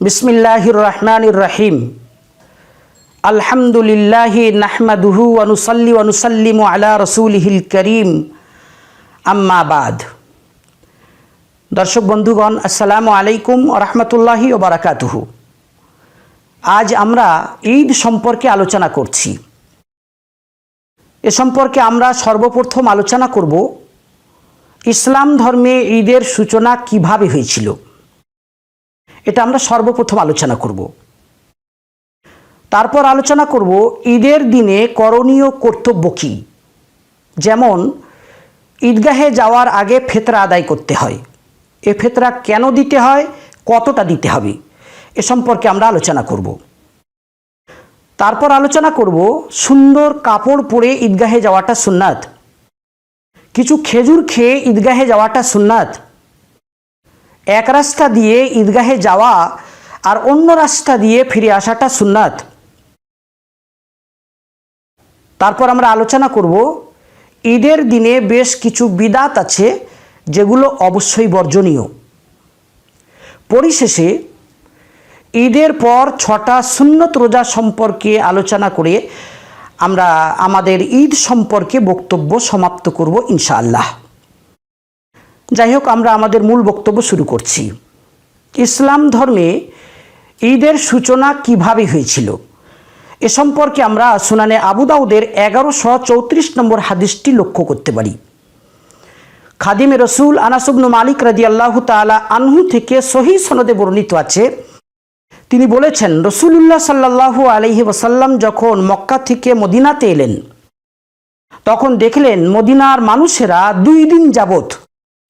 বিসমিল্লাহির রহমানির রহিম আলহামদুলিল্লাহ নাহমাদুহু ওয়ানুসাল্লি ওয়ানুসাল্লিমু আলা রসুলিহিল করিম। আম্মা বাদ। দর্শক বন্ধুগণ, আসসালামু আলাইকুম রহমতুল্লাহি ও বারাকাতুহু। আজ আমরা ঈদ সম্পর্কে আলোচনা করছি। এ সম্পর্কে আমরা সর্বপ্রথম আলোচনা করব ইসলাম ধর্মে ঈদের সূচনা কীভাবে হয়েছিল। এটা আমরা সর্বপ্রথম আলোচনা করব। তারপর আলোচনা করব ঈদের দিনে করণীয় কর্তব্য কী? যেমন, ঈদগাহে যাওয়ার আগে ফেতরা আদায় করতে হয়। এ ফেতরা কেন দিতে হয়? কতটা দিতে হবে? এ সম্পর্কে আমরা আলোচনা করব। তারপর আলোচনা করব সুন্দর কাপড় পরে ঈদগাহে যাওয়াটা সুন্নাত। কিছু খেজুর খেয়ে ঈদগাহে যাওয়াটা সুন্নাত। এক রাস্তা দিয়ে ঈদগাহে যাওয়া আর অন্য রাস্তা দিয়ে ফিরে আসাটা সুন্নাত। তারপর আমরা আলোচনা করব ঈদের দিনে বেশ কিছু বিদাত আছে যেগুলো অবশ্যই বর্জনীয়। পরিশেষে ঈদের পর ছটা সুন্নত রোজা সম্পর্কে আলোচনা করে আমরা আমাদের ঈদ সম্পর্কে বক্তব্য সমাপ্ত করব ইনশাআল্লাহ। যাই হোক, আমরা আমাদের মূল বক্তব্য শুরু করছি। ইসলাম ধর্মে ঈদের সূচনা কীভাবে হয়েছিল? এ সম্পর্কে আমরা সুনানে আবুদাউদের এগারোশো চৌত্রিশ নম্বর হাদিসটি লক্ষ্য করতে পারি। খাদিমে রসুল আনাসুবনু মালিক রাজি আল্লাহ তালা আনহু থেকে সহি সনদে বর্ণিত আছে তিনি বলেছেন, রসুলুল্লাহ সাল্লাহ আলহি ওসাল্লাম যখন মক্কা থেকে মদিনাতে এলেন, তখন দেখলেন মদিনার মানুষেরা দুই দিন যাবত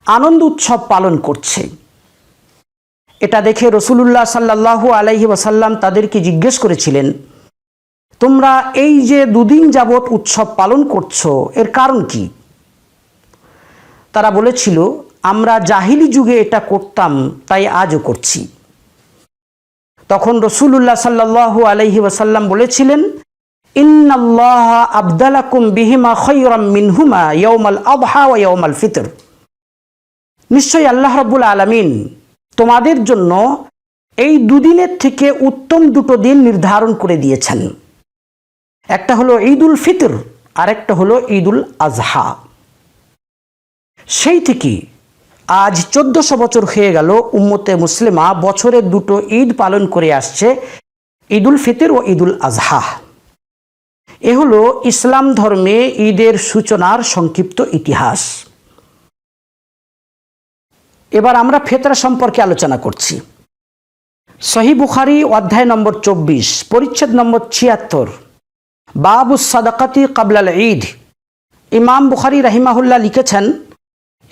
আনন্দ উৎসব পালন করছে। এটা দেখে রসুলুল্লাহ সাল্লাহু আলাইহি ওসাল্লাম তাদেরকে জিজ্ঞেস করেছিলেন, তোমরা এই যে দুদিন যাবৎ উৎসব পালন করছ, এর কারণ কি? তারা বলেছিল, আমরা জাহিলি যুগে এটা করতাম, তাই আজও করছি। তখন রসুলুল্লাহ সাল্লাহু আলাইহি ওসাল্লাম বলেছিলেন, ইন্নাল্লাহ আবদালাকুম বিহিমা খৈরম মিনহুমা ইয়ৌমাল আবহা ও ইয়ৌমাল ফিতর। নিশ্চয়ই আল্লাহ রব্বুল আলমিন তোমাদের জন্য এই দুদিনের থেকে উত্তম দুটো দিন নির্ধারণ করে দিয়েছেন। একটা হলো ঈদুল ফিতর আর একটা হলো ঈদুল আজহা। সেই থেকে আজ চোদ্দশো বছর হয়ে গেল উম্মতে মুসলিমা বছরে দুটো ঈদ পালন করে আসছে, ঈদুল ফিতর ও ঈদুল আজহা। এ হলো ইসলাম ধর্মে ঈদের সূচনার সংক্ষিপ্ত ইতিহাস। এবার আমরা ফেতরা সম্পর্কে আলোচনা করছি। সহি বুখারি, অধ্যায় নম্বর চব্বিশ, পরিচ্ছেদ নম্বর ছিয়াত্তর। বাবু সাদাকাতি কাবলাল ঈদ। ইমাম বুখারি রাহিমাহুল্লাহ লিখেছেন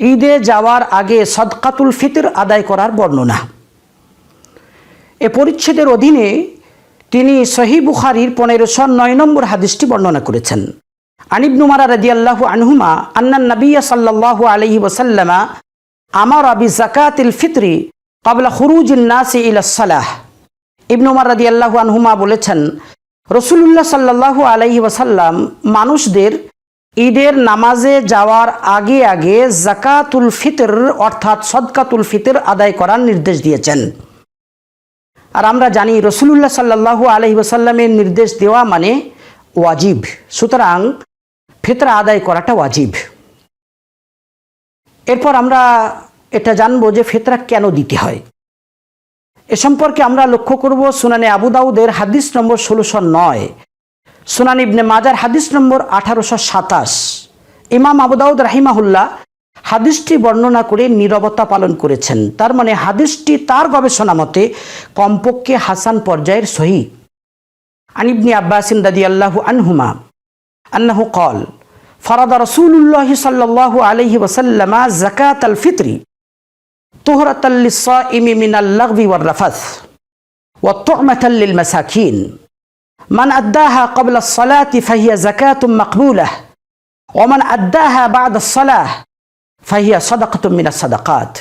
ঈদে যাওয়ার আগে সদকাতুল ফিতর আদায় করার বর্ণনা। এ পরিচ্ছেদের অধীনে তিনি সহি বুখারির পনেরোশো নয় নম্বর হাদিসটি বর্ণনা করেছেন। আনিবনুমারা রাদিয়াল্লাহু আনহুমা আন্নান নবিয়া সাল্লাল্লাহু আলাইহি ওসাল্লামা আমার আবি জাকাতিল ফিতরি কাবলা নাসি ইলাসালাহ ইবনু উমার রাদি আল্লাহু আনহুমা বলেছেন, রসুলুল্লাহ সাল্লাহু আলাইহি ওয়াসাল্লাম মানুষদের ঈদের নামাজে যাওয়ার আগে আগে জাকাতুল ফিতর, অর্থাৎ সদকাতুল ফিতর আদায় করার নির্দেশ দিয়েছেন। আর আমরা জানি রসুলুল্লাহ সাল্লাহু আলহি ওসাল্লামের নির্দেশ দেওয়া মানে ওয়াজিব। সুতরাং ফিতরা আদায় করাটা ওয়াজিব। এরপর আমরা এটা জানব যে ফেতরা কেন দিতে হয়। এ সম্পর্কে আমরা লক্ষ্য করব সুনানে আবু দাউদের হাদিস নম্বর ষোলোশো নয়। সুনান ইবনে মাজার, হাদিস নম্বর আঠারোশো সাতাশ। ইমাম আবুদাউদ রাহিমাহুল্লাহ হাদিসটি বর্ণনা করে নিরবতা পালন করেছেন। তার মানে হাদিসটি তার গবেষণা মতে কমপক্ষে হাসান পর্যায়ের সহি। আনিবনি আব্বাসিন দাদি আল্লাহু আনহুমা আন্নাহু কল ফরাদা রসুল্লাহ সাল্লাহ আলহি ওসাল্লামা জাকাত আল ফিতরি তোহরাত ইমি মিনাল্লাগবি রাফাস ওয়াত্তমাতাল্লিল মাসাকিন। মান আদাহা কবলা সলাতি ফাহিয়া জাকাতুম মাকবুলাহ ওমান আদাহা বাদ সলাহ ফাহিয়া সদাকাতুম মিনা সাদাকাত।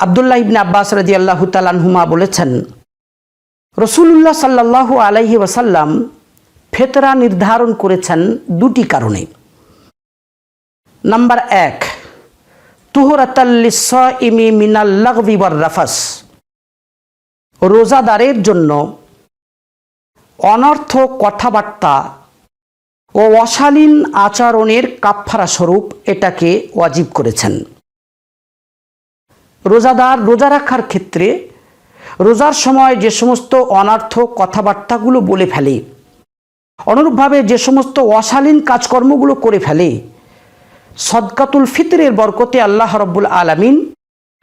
আবদুল্লাহ ইবনে আব্বাস রাজি আল্লাহ তালানহুমা বলেছেন রসুল্লাহ সাল্লাহু আলাইহি ওয়াসাল্লাম ফেতরা নির্ধারণ করেছেন দুটি কারণে। নাম্বার এক তুহরাতাল্লিস ইমি মিনাল লাগবি রাফাস রোজাদারের জন্য অনর্থ কথাবার্তা ও অশালীন আচরণের কাফফারা স্বরূপ এটাকে ওয়াজিব করেছেন। রোজাদার রোজা রাখার ক্ষেত্রে রোজার সময় যে সমস্ত অনার্থ কথাবার্তাগুলো বলে ফেলে, অনুরূপভাবে যে সমস্ত অশালীন কাজকর্মগুলো করে ফেলে, সদকাতুল ফিতরের বরকতে আল্লাহ রব্বুল আলমিন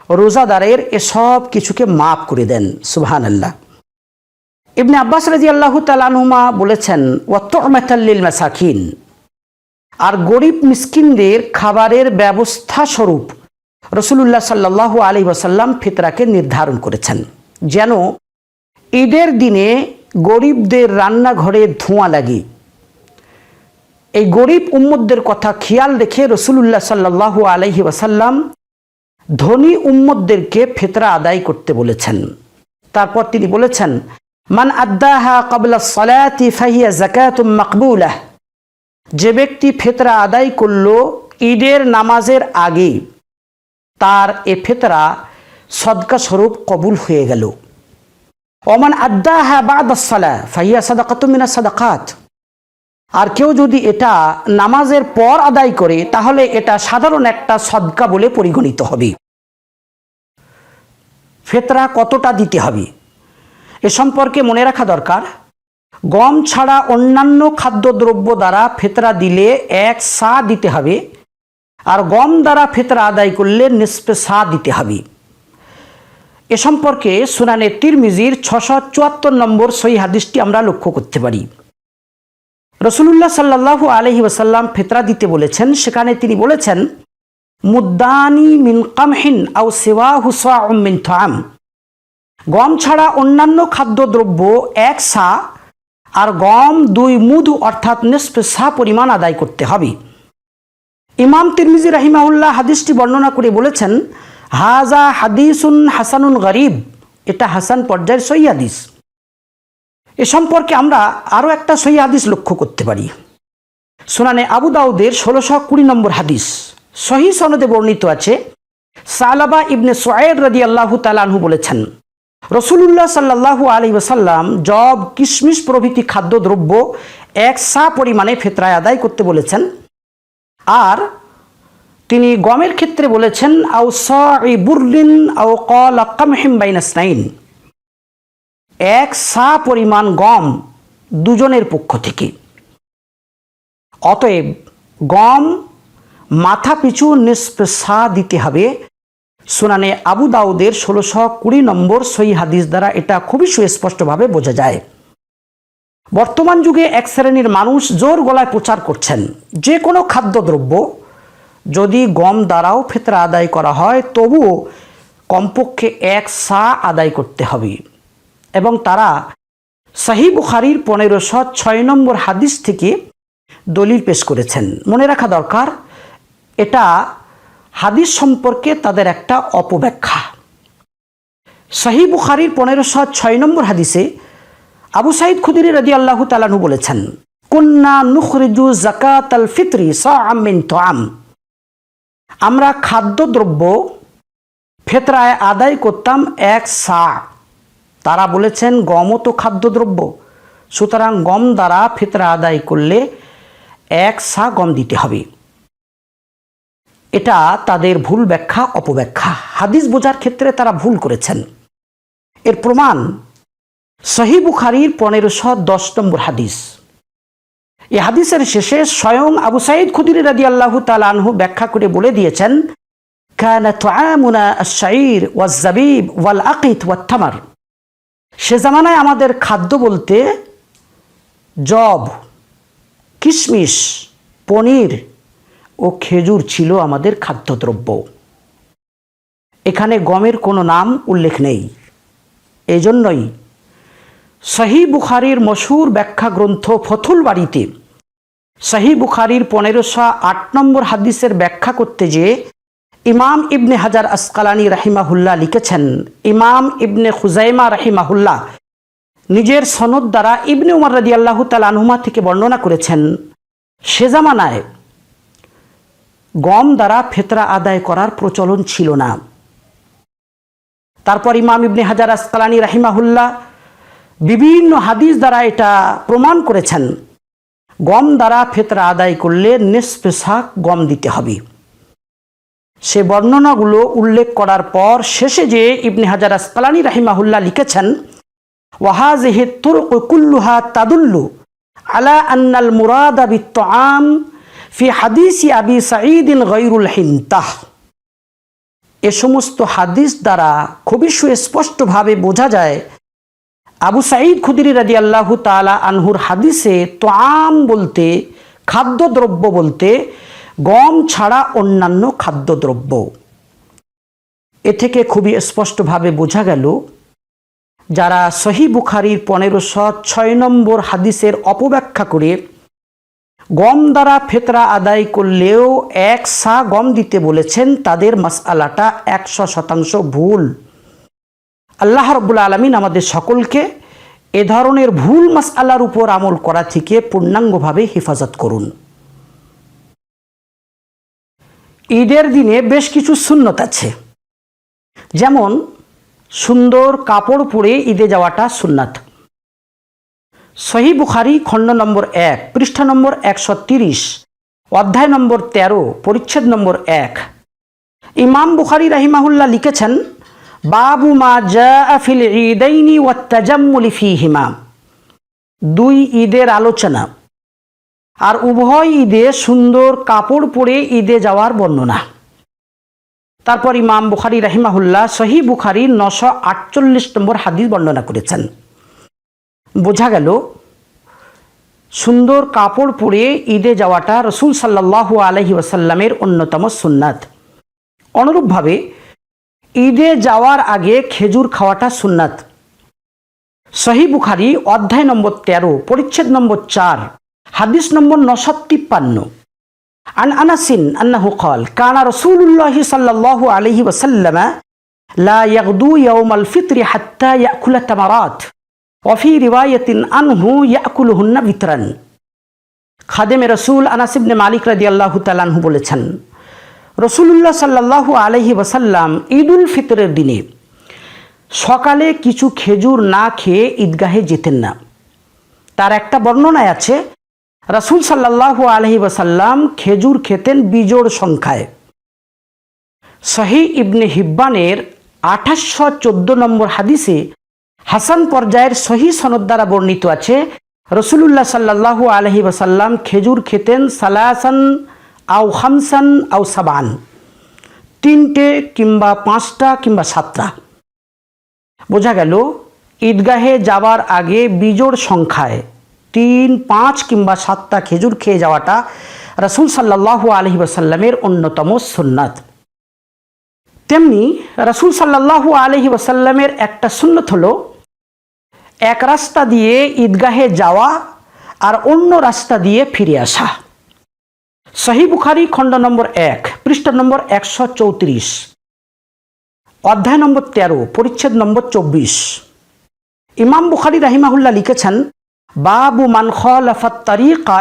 রোজাদারের এসব কিছুকে মাফ করে দেন সুবহান আল্লাহ ইবনে আব্বাস রাজি আল্লাহ তালানুমা বলেছেন ওয়াত্তাল্লিল মাসাকিন আর গরিব মিসকিনদের খাবারের ব্যবস্থা স্বরূপ রসুল্লাহ সাল্লাহ আলী ওসাল্লাম ফিতরাকে নির্ধারণ করেছেন, যেন ঈদের দিনে গরিবদের রান্নাঘরে ধোঁয়া লাগে। এই গরিব উম্মদদের কথা খেয়াল রেখে রসুল্লাহ সাল্লাহ আলহি ওয়াসাল্লাম ধনী উম্মদদেরকে ফেতরা আদায় করতে বলেছেন। তারপর তিনি বলেছেন মান আদাহা কবলা সলাতি ফাহিয়া জাকাতুম মকবুলাহ যে ব্যক্তি ফেতরা আদায় করল ঈদের নামাজের আগে, তার এ ফেতরা সদকা স্বরূপ কবুল হয়ে গেল। ওমান আদাহা বাদ সালা ফাহিয়া সাদাকাতুমিনা সাদাকাত। আর কেউ যদি এটা নামাজের পর আদায় করে, তাহলে এটা সাধারণ একটা সদকা বলে পরিগণিত হবে। ফেতরা কতটা দিতে হবে? এ সম্পর্কে মনে রাখা দরকার। গম ছাড়া অন্যান্য খাদ্যদ্রব্য দ্বারা ফেতরা দিলে এক সা দিতে হবে, আর গম দ্বারা ফেতরা আদায় করলে নিষ্পে সা দিতে হবে। এ সম্পর্কে সুনানে তিরমিজির ছশো চুয়াত্তর নম্বর সই হাদিসটি আমরা লক্ষ্য করতে পারি। রসুল্লাহ সাল্লাহ আলহি ওসাল্লাম ফেতরা দিতে বলেছেন, সেখানে তিনি বলেছেন মুদানি মিন কামহিন আউ সেওয়া হুসা মিন থাম গম ছাড়া অন্যান্য খাদ্যদ্রব্য এক সা আর গম, দুই মুদ অর্থাৎ নিষ্পে সা পরিমাণ আদায় করতে হবে। ইমাম তিরমিজি রাহিমাউল্লাহ হাদিসটি বর্ণনা করে বলেছেন, হাজা হাদিসুন হাসানুন গরিব। এটা হাসান পর্যায়ের সই হাদিস। এ সম্পর্কে আমরা আরও একটা সই হাদিস লক্ষ্য করতে পারি। সোনানে আবু দাউদের ষোলোশো কুড়ি নম্বর হাদিস। সহি সনদে বর্ণিত আছে, সালাবা ইবনে সোয়ের রদি আল্লাহ তালাহু বলেছেন রসুল্লাহ সাল্লাহ আলী ওসাল্লাম জব, কিশমিশ প্রভৃতি খাদ্যদ্রব্য এক সা পরিমাণে ফেতরায় আদায় করতে বলেছেন। আর তিনি গমের ক্ষেত্রে বলেছেন আউ বুরলিন আউ কল আকামহিম বাইনাসনাইন এক সা পরিমাণ গম দুজনের পক্ষ থেকে। অতএব গম মাথা পিছু নিষ্পে সা দিতে হবে। সুনানে আবু দাউদের ষোলোশো কুড়ি নম্বর সই হাদিস দ্বারা এটা খুবই সুস্পষ্টভাবে বোঝা যায়। বর্তমান যুগে এক শ্রেণির মানুষ জোর গলায় প্রচার করছেন, যে কোনো খাদ্যদ্রব্য যদি গম দ্বারাও ফেতরা আদায় করা হয়, তবুও কমপক্ষে এক সা আদায় করতে হবে। এবং তারা সাহি বুখারির পনেরোশো ছয় নম্বর হাদিস থেকে দলিল পেশ করেছেন। মনে রাখা দরকার, এটা হাদিস সম্পর্কে তাদের একটা অপব্যাখ্যা। সাহি বুখারির পনেরোশো ছয় নম্বর হাদিসে আবু সাইদ খুদিরি রদি আল্লাহ তালানু বলেছেন কন্যা নুখরিজু জাকাত আল ফিতরি সামিন তোয়াম আমরা খাদ্যদ্রব্য ফেতরায় আদায় করতাম এক সা। তারা বলেছেন, গমও তো খাদ্যদ্রব্য। সুতরাং গম দ্বারা ফেতরা আদায় করলে এক সা গম দিতে হবে। এটা তাদের ভুল ব্যাখ্যা, অপব্যাখ্যা। হাদিস বোঝার ক্ষেত্রে তারা ভুল করেছেন। এর প্রমাণ সহি বুখারির পনেরোশো দশ নম্বর হাদিস। এই হাদিসের শেষে স্বয়ং আবু সাইদ খুদির রাদি আল্লাহ তালানহু ব্যাখ্যা করে বলে দিয়েছেন ওয়াত্থামার সে জামানায় আমাদের খাদ্য বলতে, জব, কিশমিশ, পনির ও খেজুর ছিল আমাদের খাদ্যদ্রব্য। এখানে গমের কোনো নাম উল্লেখ নেই। এই জন্যই শাহি বুখারির মশুর ব্যাখ্যা গ্রন্থ ফথুল বাড়িতে শাহি বুখারির পনেরোশো আট নম্বর হাদিসের ব্যাখ্যা করতে যে ইমাম ইবনে হাজার আসকালানি রাহিমাহুল্লাহ লিখেছেন, ইমাম ইবনে খুজাইমা রাহিমাহুল্লাহ নিজের সনদ দ্বারা ইবনে উমর রাদি আল্লাহ তালানহুমা থেকে বর্ণনা করেছেন, সে জামানায় গম দ্বারা ফেতরা আদায় করার প্রচলন ছিল না। তারপর ইমাম ইবনে হাজার আসকালানি রাহিমাহুল্লাহ বিভিন্ন হাদিস দ্বারা এটা প্রমাণ করেছেন। গম দ্বারা ফেতরা আদায় করলে নিষ্পেশাক গম দিতে হবে। সে বর্ণনাগুলো উল্লেখ করার পর শেষে যে ইবনে হাজার আসকালানি রাহিমাহুল্লাহ লিখেছেন ওয়াহাজেহে তুরক কুল্লুহা তাদুল্লু আলা আন্নাল মুরাদা বিত্তাম ফি হাদিসি আবি সাঈদিন গৈরুল হিন্তাহ এ সমস্ত হাদিস দ্বারা খুবই সুস্পষ্টভাবে বোঝা যায়, আবু সাঈদ খুদিরি রাজি আল্লাহ তালা আনহুর হাদিসে তোয়াম বলতে, খাদ্যদ্রব্য বলতে, গম ছাড়া অন্যান্য খাদ্যদ্রব্য। এ থেকে খুবই স্পষ্টভাবে বোঝা গেল, যারা সহি বুখারির পনেরোশো ছয় নম্বর হাদিসের অপব্যাখ্যা করে গম দ্বারা ফেতরা আদায় করলেও এক সা গম দিতে বলেছেন, তাদের মাসআলাটা একশো শতাংশ ভুল। আল্লাহ রব্বুল আলমিন আমাদের সকলকে এ ধরনের ভুল মাসআলার উপর আমল করা থেকে পূর্ণাঙ্গভাবে হেফাজত করুন। ঈদের দিনে বেশ কিছু সুন্নত আছে। যেমন, সুন্দর কাপড় পরে ঈদে যাওয়াটা সুন্নাত। সহি বুখারি, খণ্ড নম্বর এক, পৃষ্ঠা নম্বর একশো তিরিশ, অধ্যায় নম্বর তেরো, পরিচ্ছেদ নম্বর এক। ইমাম বুখারি রাহিমাহুল্লাহ লিখেছেন, বাবু মা জাফিল ঈদাইনি ওয়াত্তাজাম্মুলি ফিহিমা। দুই ঈদের আলোচনা। আর উভয় ঈদে সুন্দর কাপড় পরে ঈদে যাওয়ার বর্ণনা। তারপর ইমাম বুখারি রাহিমাহুল্লাহ সহি বুখারি নশো আটচল্লিশ নম্বর হাদিস বর্ণনা করেছেন। বোঝা গেল, সুন্দর কাপড় পরে ঈদে যাওয়াটা রসুল সাল্লাহ আলহি ওসাল্লামের অন্যতম সুন্নাত। অনুরূপভাবে, ঈদে যাওয়ার আগে খেজুর খাওয়াটা সুন্নাত। সহি বুখারি, অধ্যায় নম্বর তেরো, পরিচ্ছেদ নম্বর চার, হাদিস নম্বর নশো তিপ্পান্ন। আন আনাসিন আন্নাহু কল কানা রসুল্লাহ সাল্লাহ আলহি ওসাল্লামা লা ইয়াগদু ইয়াউমাল ফিতরি হাত্তা ইয়াকুলা তামারাত। ওফি রিওয়ায়তিন আনহু ইয়াকুল হুন্না বিতরান খাদেমে রসুল আনাসিবনে মালিক রাজি আল্লাহ তালানহু বলেছেন রসুলুল্লাহ সাল্লাহু আলহি ওসাল্লাম উল ফিতরের দিনে সকালে কিছু খেজুর না খেয়ে ঈদগাহে যেতেন না। তার একটা বর্ণনায় আছে, রসুল সাল্লাহু আলহি ওসাল্লাম খেজুর খেতেন বিজোড় সংখ্যায়। সহি ইবনে হিব্বানের আঠাশশো চোদ্দ নম্বর হাদিসে হাসান পর্যায়ের সহি সনদ দ্বারা বর্ণিত আছে, রসুলুল্লাহ সাল্লাহ আলহি ওসাল্লাম খেজুর খেতেন সালাসান আউ হামসান আউ সাবান, তিনটে কিংবা পাঁচটা কিংবা সাতটা। বোঝা গেল, ঈদগাহে যাওয়ার আগে বিজোড় সংখ্যায় তিন, পাঁচ কিংবা সাতটা খেজুর খেয়ে যাওয়াটা রাসুল সাল্লাহ আলহি ওসাল্লামের অন্যতম সুন্নাত। তেমনি রাসুল সাল্লাহ আলহি ওসাল্লামের একটা সুন্নত হলো এক রাস্তা দিয়ে ঈদগাহে যাওয়া আর অন্য রাস্তা দিয়ে ফিরে আসা। সহি বুখারি, খণ্ড নম্বর এক, পৃষ্ঠ নম্বর একশো চৌত্রিশ। অধ্যায় নম্বর তেরো, পরিচ্ছেদ নম্বর চব্বিশ। ইমাম বুখারি রাহিমাহুল্লাহ লিখেছেন, বাবু মান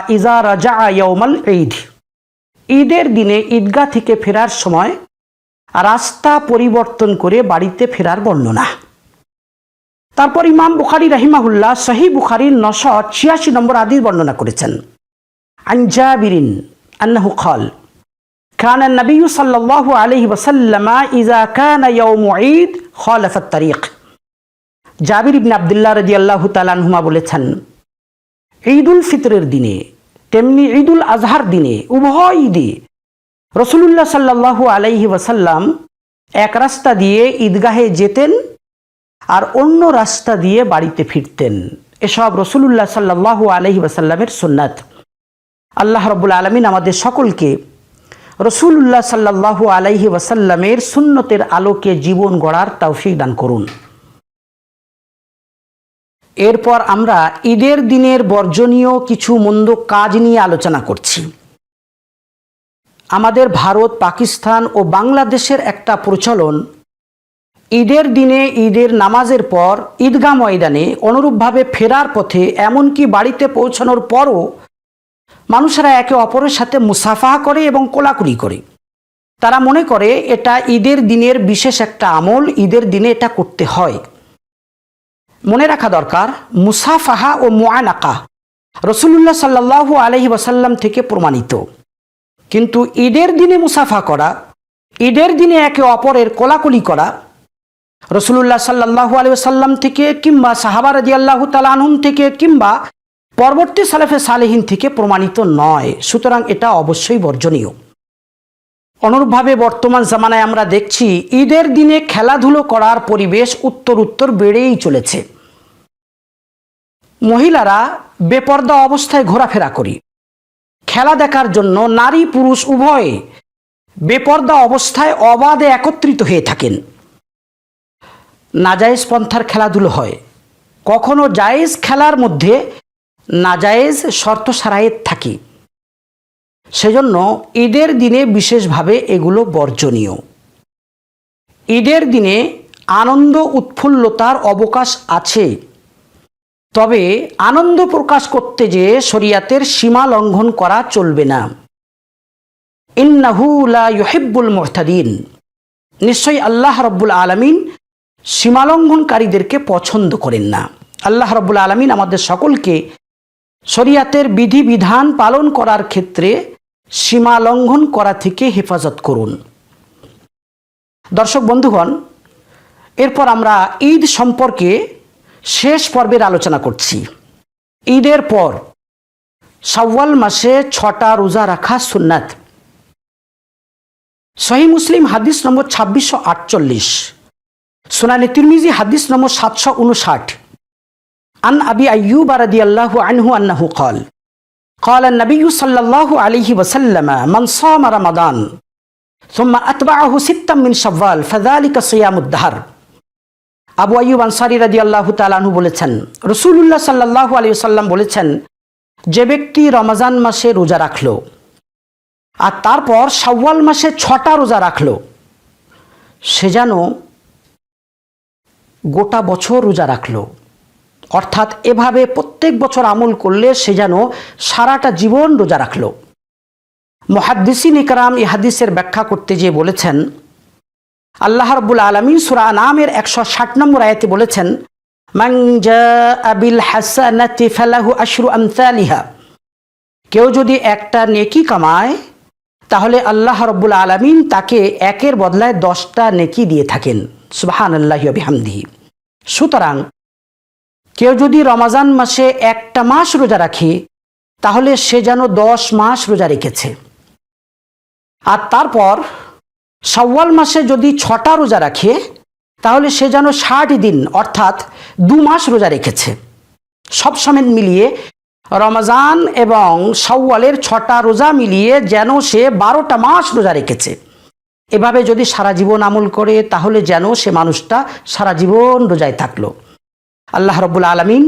ইজা রাজা ইয়ৌমাল ঈদ। ঈদের দিনে ঈদগাহ থেকে ফেরার সময় রাস্তা পরিবর্তন করে বাড়িতে ফেরার বর্ণনা। তারপর ইমাম বুখারি রাহিমাহুল্লাহ সহি বুখারির নশ ছিয়াশি নম্বর আদির বর্ণনা করেছেন আনজাবিরিন আন্নাহু খল كان النبي صلى الله عليه وسلم إذا كان يوم عيد خالف الطريق জাবির ইবনে আবদুল্লাহ রাজি আল্লাহ তালানহুমা বলেছেন ঈদুল ফিতরের দিনে তেমনি ঈদুল আজহার দিনে উভয় ঈদে রসুলুল্লাহ সাল্লাহ আলাইহি ওয়াসাল্লাম এক রাস্তা দিয়ে ঈদগাহে যেতেন আর অন্য রাস্তা দিয়ে বাড়িতে ফিরতেন। এসব রসুলুল্লাহ সাল্লাহ আলহি ওয়াসাল্লামের সুন্নাত। আল্লাহ রব্বুল আলমিন আমাদের সকলকে রসুল্লাহ সাল্লাহ আলাইহি ওয়াসাল্লামের সুন্নতের আলোকে জীবন গড়ার তৌফিক দান করুন। এরপর আমরা ঈদের দিনের বর্জনীয় কিছু মন্দ কাজ নিয়ে আলোচনা করছি। আমাদের ভারত, পাকিস্তান ও বাংলাদেশের একটা প্রচলন ঈদের দিনে, ঈদের নামাজের পর, ঈদগাহ ময়দানে অনুরূপভাবে ফেরার পথে এমনকি বাড়িতে পৌঁছানোর পরও মানুষেরা একে অপরের সাথে মুসাফাহা করে এবং কোলাকুলি করে। তারা মনে করে, এটা ঈদের দিনের বিশেষ একটা আমল, ঈদের দিনে এটা করতে হয়। মনে রাখা দরকার, মুসাফাহা ও মোয়ানাকা রসুল্লাহ সাল্লাহ আলহি ওয়াসাল্লাম থেকে প্রমাণিত। কিন্তু ঈদের দিনে মুসাফা করা, ঈদের দিনে একে অপরের কোলাকুলি করা রসুল্লাহ সাল্লাহ আলিয়াল্লাম থেকে কিংবা সাহাবা রাজি আল্লাহ তালানহুম থেকে কিংবা পরবর্তী সালেফে সালেহীন থেকে প্রমাণিত নয়। সুতরাং এটা অবশ্যই বর্জনীয়। অনুরূপভাবে বর্তমান জামানায় আমরা দেখছি, ঈদের দিনে খেলাধুলো করার পরিবেশ উত্তর উত্তর বেড়েই চলেছে। মহিলারা বেপর্দা অবস্থায় ঘোরাফেরা করি। খেলা দেখার জন্য নারী পুরুষ উভয়ে বেপর্দা অবস্থায় অবাধে একত্রিত হয়ে থাকেন। নাজায়েজ পন্থার খেলাধুলো হয়। কখনো জায়েজ খেলার মধ্যে নাজায়েজ শর্ত সারায়েত থাকে। সেজন্য ঈদের দিনে বিশেষভাবে এগুলো বর্জনীয়। ঈদের দিনে আনন্দ উৎফুল্লতার অবকাশ আছে। তবে আনন্দ প্রকাশ করতে যে শরিয়াতের সীমা লঙ্ঘন করা চলবে না। ইন্নাহু লা ইউহিব্বুল মুহতাদিন নিশ্চয়ই আল্লাহ রব্বুল আলমিন সীমালঙ্ঘনকারীদেরকে পছন্দ করেন না। আল্লাহ রব্বুল আলমিন আমাদের সকলকে শরিয়াতের বিধিবিধান পালন করার ক্ষেত্রে সীমা লঙ্ঘন করা থেকে হেফাজত করুন। দর্শক বন্ধুগণ, এরপর আমরা ঈদ সম্পর্কে শেষ পর্বের আলোচনা করছি। ঈদের পর শাওয়াল মাসে ছটা রোজা রাখা সুন্নাত। সহি মুসলিম হাদিস নম্বর ছাব্বিশশো আটচল্লিশ। সুনানি তিরমিজি হাদিস নম্বর সাতশো উনষাট আন আবি আয়ুব রাদি আল্লাহ আনহু আন্নাহু قال قال النبي صلى الله عليه وسلم من صام رمضان ثم أتبعه ستا من شوال فذلك صيام الدهر আবু আয়ুব আনসারি রাদি আল্লাহ তালাহু বলেছেন রসুল্লাহ সাল্লাহ আলী সাল্লাম বলেছেন যে ব্যক্তি রমজান মাসে রোজা রাখলো আর তারপর শাওয়াল মাসে ছটা রোজা রাখলো সে যেন গোটা বছর রোজা রাখল। অর্থাৎ এভাবে প্রত্যেক বছর আমল করলে সে যেন সারাটা জীবন রোজা রাখল। মহাদ্দিসিন ইকরাম ইহাদিসের ব্যাখ্যা করতে গিয়ে বলেছেন, আল্লাহ রব্বুল আলমিন সুরা নামের একশো ষাট নম্বর আয়াতে বলেছেন কেউ যদি একটা নেকি কামায়, তাহলে আল্লাহ রব্বুল আলমিন তাকে একের বদলায় দশটা নেকি দিয়ে থাকেন। সুবাহান আল্লাহ বিহামদিহি। সুতরাং কেউ যদি রমাজান মাসে একটা মাস রোজা রাখে, তাহলে সে যেন দশ মাস রোজা রেখেছে। আর তারপর সওয়াল মাসে যদি ছটা রোজা রাখে, তাহলে সে যেন ষাট দিন, অর্থাৎ দু মাস রোজা রেখেছে। সব সমেত মিলিয়ে রমজান এবং সওয়ালের ছটা রোজা মিলিয়ে যেন সে বারোটা মাস রোজা রেখেছে। এভাবে যদি সারা জীবন আমল করে, তাহলে যেন সে মানুষটা সারা জীবন রোজায় থাকল। আল্লাহ রব্বুল আলমিন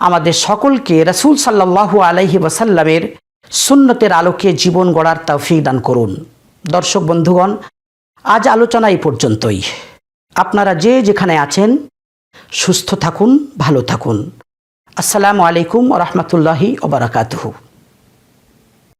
আমাদের সকলকে রসুল সাল্লাহ আলহি ওয়াসাল্লামের সুন্নতের আলোকে জীবন গড়ার তৌফিক দান করুন। দর্শক বন্ধুগণ, আজ আলোচনা এই পর্যন্তই। আপনারা যে যেখানে আছেন, সুস্থ থাকুন, ভালো থাকুন। আসসালামু আলাইকুম রহমতুল্লাহি ওবরাকাতহু